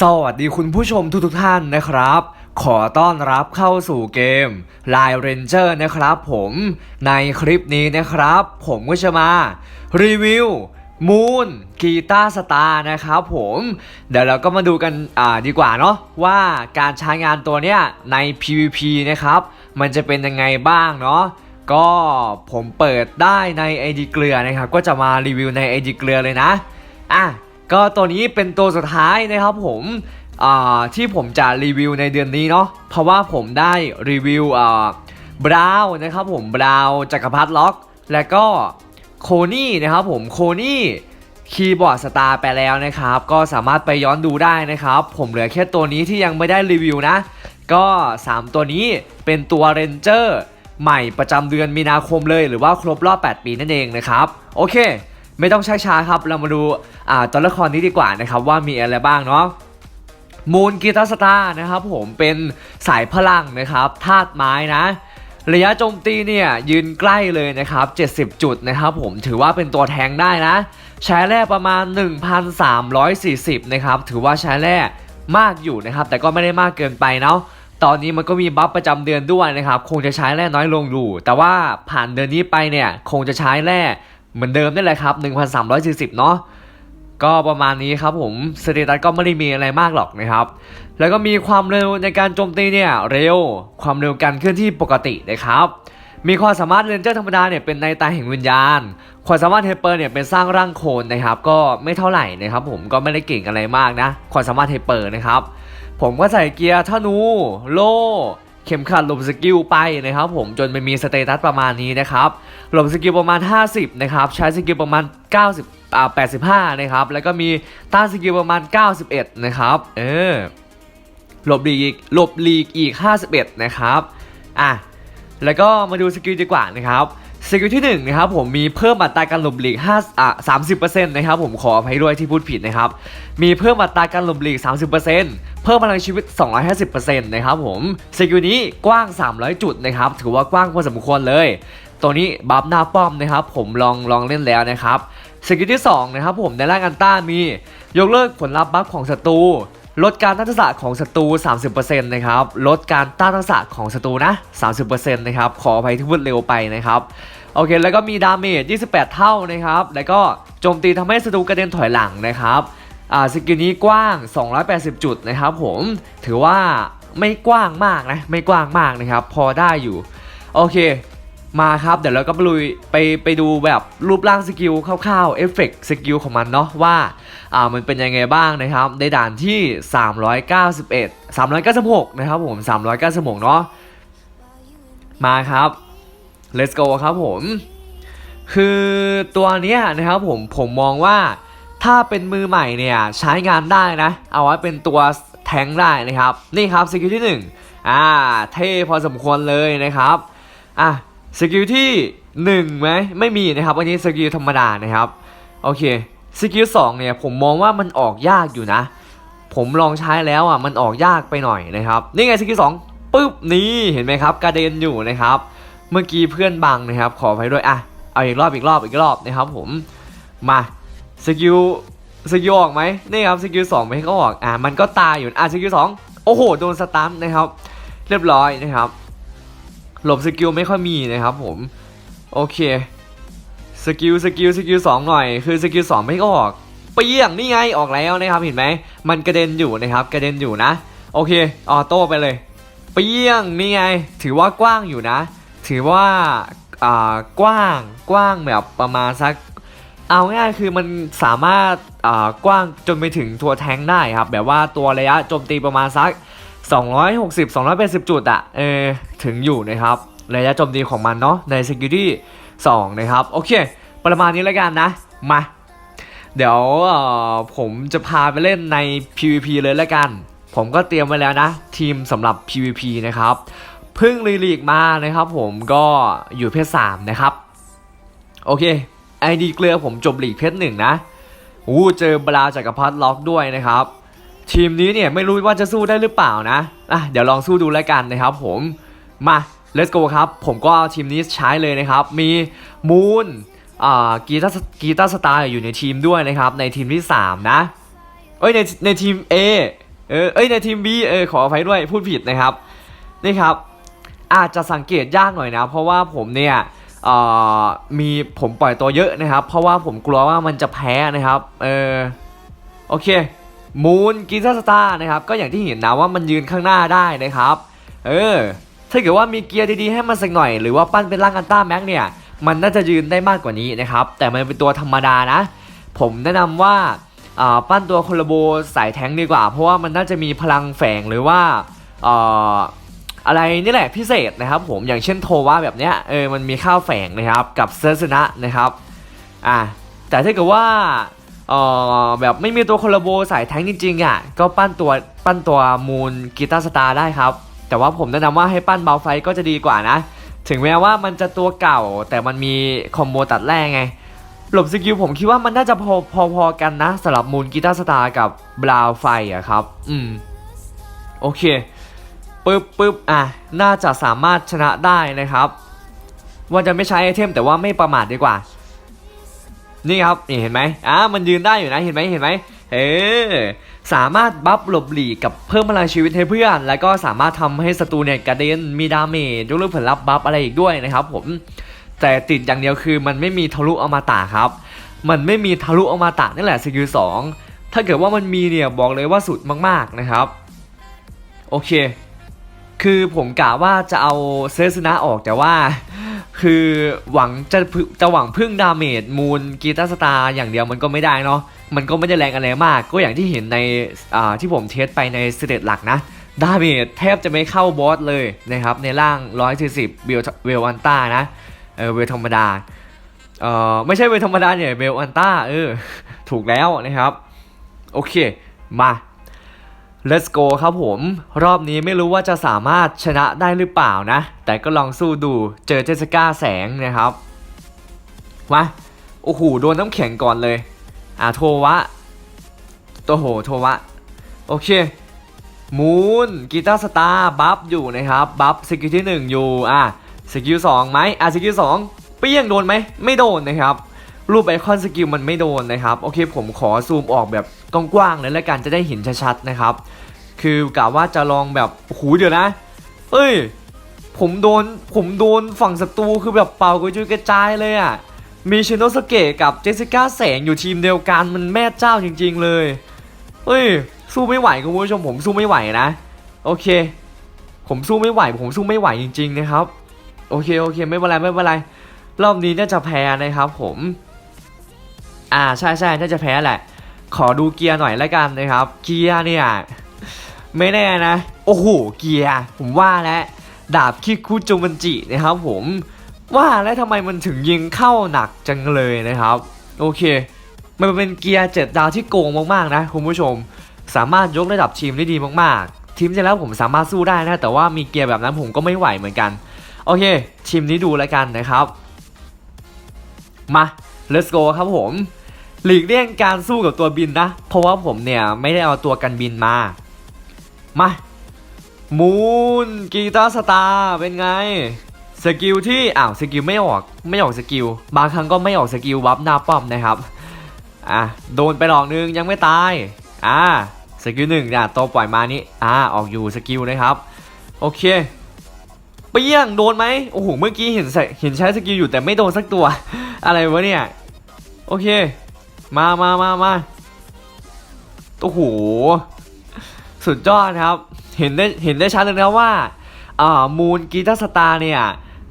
สวัสดีคุณผู้ชมทุกๆท่านนะครับ ขอต้อนรับเข้าสู่เกม Line Ranger นะครับผมในคลิปนี้นะครับ ผมก็จะมารีวิวมูนกีตาร์สตาร์นะครับผมเดี๋ยวเราก็มาดูกันดีกว่าเนาะว่าการใช้งานตัวเนี้ยใน PVP นะครับ มันจะเป็นยังไงบ้างเนาะก็ผมเปิดได้ใน ID เกลือนะครับ ก็จะมารีวิวใน ID เกลือเลยนะอะ ก็ตัวนี้เป็นตัวสุดท้ายนะครับผมที่ผมจะรีวิวในเดือนนี้เนาะเพราะว่าผมได้รีวิวบราวนะครับผมบราวจักรพรรดิล็อก และก็โคนี่นะครับผมโคนี่คีย์บอร์ดสตาร์ไปแล้วนะครับ ก็สามารถไปย้อนดูได้นะครับ ผมเหลือแค่ตัวนี้ที่ยังไม่ได้รีวิวนะ ก็ 3 ตัวนี้เป็นตัวเรนเจอร์ใหม่ประจำเดือนมีนาคมเลย หรือว่าครบรอบ 8 ปีนั่นเองนะครับ โอเค ไม่ต้องช้าช้าๆครับ เรามาดูอ่าตัวละครนี้ดีกว่านะครับว่ามีอะไรบ้างเนาะมูนกีตาสตาร์นะครับผมเป็นสายพลังนะครับธาตุไม้นะ ระยะโจมตีเนี่ยยืนใกล้เลยนะครับ 70 จุดนะครับผมถือว่าเป็นตัวแทงได้นะ ใช้แร่ประมาณ 1,340 นะครับ ถือว่าใช้แร่มากอยู่นะครับ แต่ก็ไม่ได้มากเกินไปเนาะตอนนี้มันก็มีบัฟประจำเดือนด้วยนะครับ คงจะใช้แร่น้อยลงอยู่ แต่ว่าผ่านเดือนนี้ไปเนี่ย คงจะใช้แร่ เหมือนเดิมนี่แหละครับ 1,340 เนาะก็ประมาณนี้ครับผมสเตตัสก็ไม่ได้มีอะไรมากหรอกนะครับ แล้วก็มีความเร็วในการโจมตีเนี่ยเร็วความเร็วการเคลื่อนที่ปกตินะครับ มีความสามารถเรนเจอร์ธรรมดาเนี่ยเป็นในตาแห่งวิญญาณ ความสามารถเฮเปอร์เนี่ยเป็นสร้างร่างโคนนะครับ ก็ไม่เท่าไหร่นะครับ ผมก็ไม่ได้เก่งอะไรมากนะความสามารถเฮเปอร์นะครับ ผมก็ใส่เกียร์ธนูโล่เข็มขัดลบสกิลไปนะครับ ผมจนมันมีสเตตัสประมาณนี้นะครับ หลบสกิลประมาณ 50 นะครับ ใช้สกิลประมาณ 90อ่า85 นะครับ แล้วก็มีต้านสกิลประมาณ 91 นะครับ เออ หลบลีกหลบลีกอีก 51 นะครับ อะ แล้วก็มาดูสกิลดีกว่านะครับสกิลที่1นะครับผมมีเพิ่มอัตราการหลบหลีก5อะ30%นะครับผมขออภัยด้วยที่พูดผิดนะครับ มีเพิ่มอัตราการหลบหลีก 30%เพิ่มพลังชีวิต 250%นะครับผมสกิลนี้กว้าง 300 จุดนะครับ ถือว่ากว้างพอสมควรเลย ตัวนี้บัฟหน้าป้อมนะครับ ผมลองลองเล่นแล้วนะครับสกิลที่2นะครับผมในร่างอันต้ามียกเลิกผลลัพธ์บัฟของศัตรูลดการต้านทักษะของศัตรู 30%นะครับ ลดการต้านทักษะของศัตรูนะ 30%นะครับ ขออภัยที่พูดเร็วไปนะครับ โอเค แล้วก็มีดาเมจ 28 เท่านะครับ แล้วก็โจมตีทำให้ศัตรูกระเด็นถอยหลังนะครับ อ่า สกิลนี้กว้าง 280 จุดนะครับผม ถือว่าไม่กว้างมากนะ ไม่กว้างมากนะครับ พอได้อยู่ โอเค มาครับเดี๋ยวเราก็ไปลุยไปไปดูแบบรูปร่างสกิลคร่าวๆเอฟเฟกต์สกิลของมันเนาะว่าอ่ามันเป็นยังไงบ้างนะครับในด่านที่ 391 396 นะครับผม 396 เนาะมาครับ let's go ครับผม คือตัวเนี้ยนะครับผมผมมองว่าถ้าเป็นมือใหม่เนี่ยใช้งานได้นะ เอาไว้เป็นตัวแทงได้นะครับ นี่ครับสกิลที่ 1 อ่า เท่พอสมควรเลยนะครับ อะ สกิลที่1ไหมไม่มีนะครับอันนี้สกิลธรรมดานะครับโอเคสกิล2เนี่ยผมมองว่ามันออกยากอยู่นะ ผมลองใช้แล้วอะมันออกยากไปหน่อยนะครับนี่ไงสกิล2ปึ๊บนี่เห็นไหมครับกระเด็นอยู่นะครับ เมื่อกี้เพื่อนบังนะครับ ขออภัยด้วยอะเอาอีกรอบอีกรอบอีกรอบนะครับผมมาสกิลสกิลออกไหมนี่ครับสกิลสองไม่ให้เขาออกอะมันก็ตายอยู่อะสกิลสองโอ้โหโดนสตันนะครับ เรียบร้อยนะครับ หลบสกิลไม่ค่อยมีนะครับผมโอเคสกิลสกิลสกิลสองหน่อย คือสกิลสองไม่ออกเปี้ยงนี่ไงออกแล้วนะครับเห็นไหมมันกระเด็นอยู่นะครับกระเด็นอยู่นะ โอเคออโต้ไปเลย เปี้ยงนี่ไง ถือว่ากว้างอยู่นะ ถือว่าอ่ากว้างกว้างแบบประมาณสักเอาง่ายคือมันสามารถอ่ากว้างจนไปถึงตัวแทงได้ครับแบบว่าตัวระยะโจมตีประมาณสัก 260 280 จุดอะเออถึงอยู่นะครับระยะโจมตีของมันเนาะในสกิลที่2นะครับ โอเค ประมาณนี้แล้วกันนะ มา เดี๋ยวผมจะพาไปเล่นใน PVP เลยแล้วกัน ผมก็เตรียมไว้แล้วนะ ทีมสำหรับ PVP นะครับเพิ่งรีลีกมานะครับผมก็อยู่เพชรสามนะครับ โอเคไอดีเกลือผมจบลีกเพชรหนึ่งนะอู้เจอบราจักรพรรดิล็อกด้วยนะครับ ทีมนี้เนี่ยไม่รู้ว่าจะสู้ได้หรือเปล่านะอะเดี๋ยวลองสู้ดูแล้วกันนะครับผมมา let's go ครับ ผมก็ทีมนี้ใช้เลยนะครับ มีมูนอ่ากีตาร์กีตาร์สตาร์อยู่ในทีมด้วยนะครับ ในทีมที่ 3 นะ เอ้ยในในทีม A เออเอ้ยในทีม B เออขออภัยด้วยพูดผิดนะครับ นี่ครับ อาจจะสังเกตยากหน่อยนะ เพราะว่าผมเนี่ยมีผมปล่อยตัวเยอะนะครับ เพราะว่าผมกลัวว่ามันจะแพ้นะครับ เออโอเค มูนกีตาสตาร์นะครับก็อย่างที่เห็นนะว่ามันยืนข้างหน้าได้นะครับเออถ้าเกิดว่ามีเกียร์ดีๆให้มันสักหน่อย หรือว่าปั้นเป็นร่างอันต้าแม็กเนี่ยมันน่าจะยืนได้มากกว่านี้นะครับแต่มันเป็นตัวธรรมดานะ ผมแนะนำว่าอ่าปั้นตัวโคลาโบสายแทงดีกว่า เพราะว่ามันน่าจะมีพลังแฝงหรือว่าอะไรนี่แหละพิเศษนะครับ ผมอย่างเช่นโทวะแบบเนี้ยเออมันมีข้าวแฝงนะครับกับเซอร์สนะนะครับอ่าแต่ถ้าเกิดว่า เอ่อแบบไม่มีตัวโคลโบสายแท้งจริงๆอะก็ปั้นตัวปั้นตัวมูนกีตาร์สตาร์ได้ครับ แต่ว่าผมแนะนำว่าให้ปั้นเบาไฟก็จะดีกว่านะ ถึงแม้ว่ามันจะตัวเก่าแต่มันมีคอมโบตัดแรกไง หลบสกิลผมคิดว่ามันน่าจะพอพอพอกันนะสำหรับมูนกีตาร์สตาร์กับบราวไฟอะครับ อืม โอเคปึ๊บปึ๊บอะน่าจะสามารถชนะได้นะครับ ว่าจะไม่ใช้ไอเทมแต่ว่าไม่ประมาทดีกว่า นี่ครับนี่เห็นไหมอะมันยืนได้อยู่นะเห็นไหมเห็นไหมเออสามารถบัฟหลบหลีกกับเพิ่มพลังชีวิตให้เพื่อน แล้วก็สามารถทำให้ศัตรูเนี่ยกระเด็นมีดาเมจยกเลิกผลลัพธ์บัฟอะไรอีกด้วยนะครับผมแต่ติดอย่างเดียวคือมันไม่มีทะลุอมตะครับ มันไม่มีทะลุอมตะนี่แหละสกิลสองถ้าเกิดว่ามันมีเนี่ยบอกเลยว่าสุดมากๆนะครับ โอเค คือผมกะว่าจะเอาเซสนะออกแต่ว่า คือหวังจะจะหวังพึ่งดาเมจมูลกีตาร์สตาร์อย่างเดียวมันก็ไม่ได้เนาะมันก็ไม่ได้แรงอะไรมาก ก็อย่างที่เห็นในอ่าที่ผมเทสไปในสเตตหลักนะดาเมจแทบจะไม่เข้าบอสเลยนะครับ ในร่าง 140 เวลเวลอันต้านะเออเวลธรรมดาเออไม่ใช่เวลธรรมดาเนี่ยเวลอันต้าเออถูกแล้วนะครับ โอเค มา let's go ครับผม รอบนี้ไม่รู้ว่าจะสามารถชนะได้หรือเปล่านะ แต่ก็ลองสู้ดูเจอเจสสิก้าแสงนะครับมาโอ้โหโดนน้ำแข็งก่อนเลย อ่าโทวะโตโหโทวะ โอเคมูนกีตาร์สตาร์บัฟอยู่นะครับบัฟสกิลที่ 1 อยู่อะสกิล2ไหมอะสกิล2เปี้ยงโดนไหมไม่โดนนะครับ รูปไอคอนสกิลมันไม่โดนนะครับ โอเคผมขอซูมออกแบบกว้างๆเลยแล้วกันจะได้เห็นชัดๆนะครับ คือกะว่าจะลองแบบโอ้โหเดี๋ยวนะเอ้ย ผมโดนผมโดนฝั่งศัตรูคือแบบเป่ากระจุยกระจายเลยอะมีชินโนสเกะกับเจสสิก้าแสงอยู่ทีมเดียวกันมันแม่เจ้าจริง ๆเลยเฮ้ย สู้ไม่ไหวคุณผู้ชมผมสู้ไม่ไหวนะ โอเค ผมสู้ไม่ไหว ผมสู้ไม่ไหวจริง ๆ นะครับ โอเคโอเค ไม่เป็นไรไม่เป็นไรรอบนี้น่าจะแพ้นะครับ ผม อ่าใช่ใช่น่าจะแพ้แหละ ขอดูเกียร์หน่อยแล้วกันนะครับ เกียร์เนี่ยไม่แน่นะ โอ้โห เกียร์ ผมว่าแล้วดาบคิคุโจมันจินะครับผม ว่าแล้วทำไมมันถึงยิงเข้าหนักจังเลยนะครับ โอเค มันเป็นเกียร์เจ็ดดาวที่โกงมากๆนะคุณผู้ชม สามารถยกระดับทีมได้ดีมากๆ ทีมที่แล้วผมสามารถสู้ได้นะ แต่ว่ามีเกียร์แบบนั้นผมก็ไม่ไหวเหมือนกัน โอเค ทีมนี้ดูแล้วกันนะครับ มา let's go ครับผม หลีกเลี่ยงการสู้กับตัวบินนะ เพราะว่าผมเนี่ยไม่ได้เอาตัวกันบินมา มามูนกีตาร์สตาร์เป็นไง สกิลที่อ้าวสกิลไม่ออกไม่ออกสกิล บางครั้งก็ไม่ออกสกิลวับหน้าป้อมนะครับอะโดนไปหลอกนึงยังไม่ตายอ่าสกิลหนึ่งเนี่ยตัวปล่อยมานี้อ่าออกอยู่สกิลนะครับ โอเคเปี้ยงโดนไหมโอ้โหเมื่อกี้เห็นใส่เห็นใช้สกิลอยู่แต่ไม่โดนสักตัว อะไรวะเนี่ยโอเค มามามามาโอ้โหสุดยอดครับ เห็นได้เห็นได้ชัดเลยนะว่าอ่ามูนกีตาร์สตาร์เนี่ย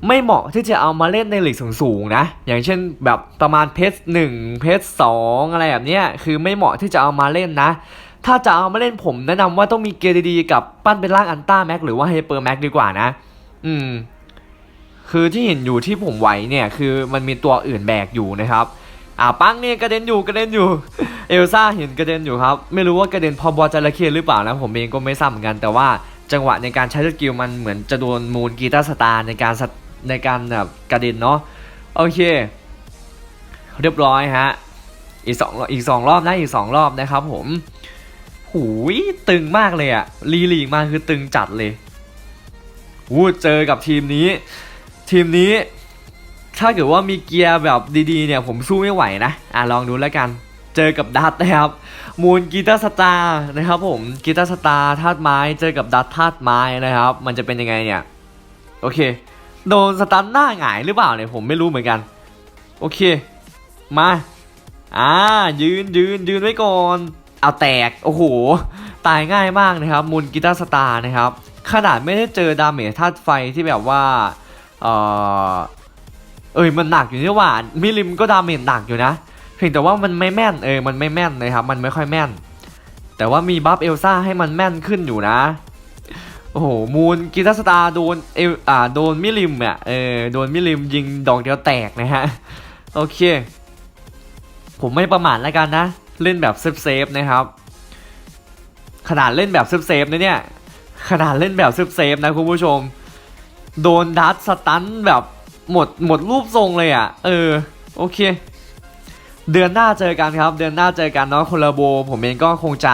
ไม่เหมาะที่จะเอามาเล่นในหลีกสูงๆนะ อย่างเช่นแบบประมาณเพจหนึ่งเพจสองอะไรแบบเนี้ยคือไม่เหมาะที่จะเอามาเล่นนะ ถ้าจะเอามาเล่นผมแนะนำว่าต้องมีเกียร์ดีๆกับปั้นเป็นร่างอันต้าแม็กหรือว่าไฮเปอร์แม็กดีกว่านะ อืม คือที่เห็นอยู่ที่ผมไหวเนี่ย คือมันมีตัวอื่นแบกอยู่นะครับ อ่าปังเนี่ยกระเด็นอยู่กระเด็นอยู่ เอลซ่าเห็นกระเด็นอยู่ครับ ไม่รู้ว่ากระเด็นพอบอลจระเข้หรือเปล่านะผมเองก็ไม่ทราบเหมือนกันแต่ว่าจังหวะในการใช้สกิลมันเหมือนจะโดนมูนกีตาร์สตาร์ในการในการแบบกระเด็นเนาะโอเค เรียบร้อยฮะอีกสองอีกสองรอบนะอีกสองรอบนะครับผมหูยตึงมากเลยอะลีลีกมาคือตึงจัดเลยวูดเจอกับทีมนี้ ทีมนี้ ถ้าเกิดว่ามีเกียร์แบบดีๆเนี่ยผมสู้ไม่ไหวนะ อะลองดูแล้วกัน เจอกับดัตนะครับ มูลกีตาร์สตาร์นะครับผมกีตาร์สตาร์ธาตุไม้เจอกับดัตธาตุไม้นะครับ มันจะเป็นยังไงเนี่ย โอเค โดนสตันหน้าหงายหรือเปล่าเนี่ยผมไม่รู้เหมือนกัน โอเค มา อ่า ยืนยืนยืนไว้ก่อน เอาแตก โอ้โห ตายง่ายมากนะครับ มูลกีตาร์สตาร์นะครับ ขนาดไม่ได้เจอดาเมจธาตุไฟที่แบบว่า เออ เอ้ยมันหนักอยู่นี่หว่ามิลิมก็ดาเมจหนักอยู่นะ เพียงแต่ว่ามันไม่แม่นเออมันไม่แม่นนะครับมันไม่ค่อยแม่น แต่ว่ามีบัฟเอลซ่าให้มันแม่นขึ้นอยู่นะโอ้โหมูลกีตาสตาร์โดนเอลอ่าโดนมิลิมอะเออโดนมิลิมยิงดอกเดียวแตกนะฮะโอเค ผมไม่ประมาทแล้วกันนะ เล่นแบบเซฟเซฟนะครับ ขนาดเล่นแบบเซฟเซฟนะเนี่ยขนาดเล่นแบบเซฟเซฟนะคุณผู้ชม โดนดัตสตันแบบ หมดหมดรูปทรงเลยอะ เออ โอเค เดือนหน้าเจอกันครับ เดือนหน้าเจอกันเนาะคนละโบ ผมเองก็คงจะ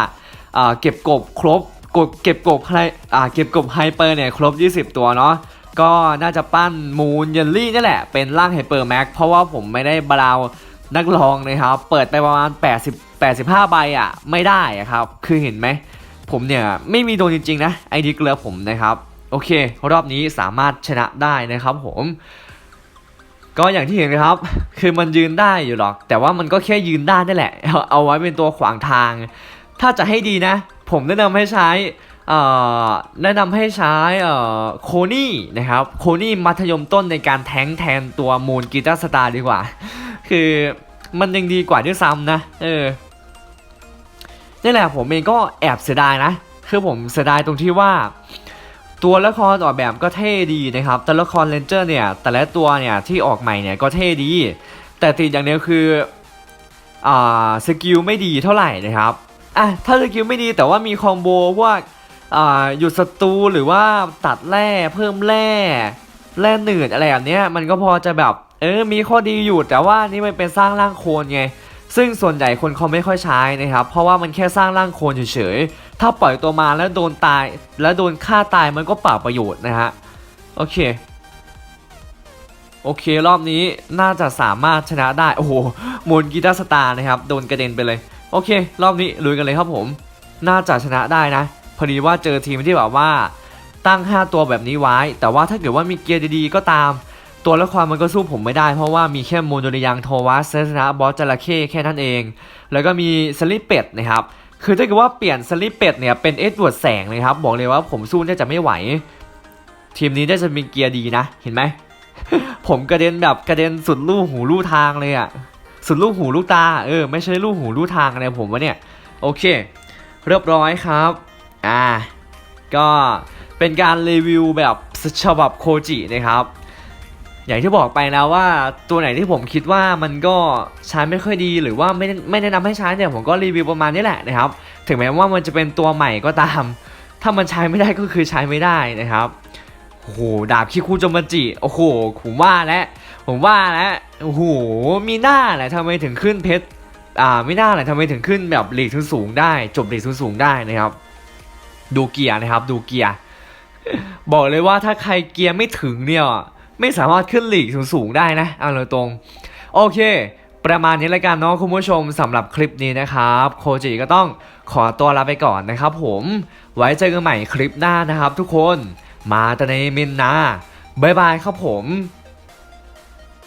เก็บกบครบกบเก็บกบไฮอ่าเก็บกบไฮเปอร์เนี่ยครบ 20 ตัวเนาะก็น่าจะปั้นมูนเยลลี่นี่แหละ เป็นร่างไฮเปอร์แม็กเพราะว่าผมไม่ได้บราวนักลองนะครับ เปิดไปประมาณ 80 85 ใบอะ ไม่ได้อะครับ คือเห็นไหม ผมเนี่ย ไม่มีโดนจริง ๆ นะไอดีเกลือผมนะครับ โอเค รอบนี้สามารถชนะได้นะครับผม ก็อย่างที่เห็นครับ คือมันยืนได้อยู่หรอก แต่ว่ามันก็แค่ยืนได้นั่นแหละ เอาไว้เป็นตัวขวางทาง ถ้าจะให้ดีนะ ผมแนะนำให้ใช้แนะนำให้ใช้โคนี่นะครับโคนี่มัธยมต้นในการแทงแทนตัวมูนกีตาร์สตาร์ดีกว่า คือมันยังดีกว่าด้วยซ้ำนะ เออนี่แหละผมเองก็แอบเสียดายนะ คือผมเสียดายตรงที่ว่า ตัวละครออกแบบก็เท่ดีนะครับแต่ละครเลนเจอร์เนี่ยแต่ละตัวเนี่ยที่ออกใหม่เนี่ยก็เท่ดี แต่ติดอย่างเดียวคืออ่าสกิลไม่ดีเท่าไหร่นะครับอะถ้าสกิลไม่ดีแต่ว่ามีคอมโบพวกอ่าหยุดศัตรูหรือว่าตัดแร่เพิ่มแร่แร่หนืดอะไรแบบเนี้ยมันก็พอจะแบบเออมีข้อดีอยู่แต่ว่านี่มันเป็นสร้างร่างโคลนไงซึ่งส่วนใหญ่คนเขาไม่ค่อยใช้นะครับเพราะว่ามันแค่สร้างร่างโคลนเฉยๆ ถ้าปล่อยตัวมาแล้วโดนตาย แล้วโดนฆ่าตายมันก็เปล่าประโยชน์นะฮะ โอเค โอเครอบนี้น่าจะสามารถชนะได้ โอ้โหมูลกีตาร์สตาร์นะครับ โดนกระเด็นไปเลย โอเค รอบนี้ลุยกันเลยครับผม น่าจะชนะได้นะ พอดีว่าเจอทีมที่แบบว่าตั้ง 5 ตัวแบบนี้ไว้ แต่ว่าถ้าเกิดว่ามีเกียร์ดีๆก็ตาม ตัวละครมันก็สู้ผมไม่ได้ เพราะว่ามีแค่โมโนริยังโทวัสเซสนะบอสจระเข้แค่นั้นเอง แล้วก็มีสลิปเป็ดนะครับ คือถ้าเกิดว่าเปลี่ยนสลิปเป็ดเนี่ยเป็นเอ็ดเวิร์ดแสงเลยครับ บอกเลยว่าผมสู้น่าจะไม่ไหว ทีมนี้น่าจะมีเกียร์ดีนะ เห็นไหม ผมกระเด็นแบบกระเด็นสุดลูกหูลูกทางเลยอะสุดลูกหูลูกตา เออ ไม่ใช่ลูกหูลูกทางอะไรผมวะเนี่ย โอเค เรียบร้อยครับ อ่า ก็เป็นการรีวิวแบบฉบับโคจินะครับ อย่างที่บอกไปแล้วว่าตัวไหนที่ผมคิดว่ามันก็ใช้ไม่ค่อยดีหรือว่าไม่ไม่แนะนำให้ใช้เนี่ยผมก็รีวิวประมาณนี้แหละนะครับ ถึงแม้ว่ามันจะเป็นตัวใหม่ก็ตาม ถ้ามันใช้ไม่ได้ก็คือใช้ไม่ได้นะครับโอ้โหดาบคิคุจมันจิโอ้โหผมว่าแล้วผมว่าแล้วโอ้โหมีหน้าแหละทำไมถึงขึ้นเพชรอ่าไม่น่าแหละทำไมถึงขึ้นแบบหลีกสูงๆได้ จบหลีกสูงๆได้นะครับ ดูเกียร์นะครับ ดูเกียร์บอกเลยว่าถ้าใครเกียร์ไม่ถึงเนี่ย ไม่สามารถขึ้นหลีกสูงๆได้นะเอาเลยตรง โอเค ประมาณนี้แล้วกันเนาะคุณผู้ชมสำหรับคลิปนี้นะครับ โคจิก็ต้องขอตัวลาไปก่อนนะครับผม ไว้เจอกันใหม่คลิปหน้านะครับทุกคน มาตาในมินนาบายบายครับผม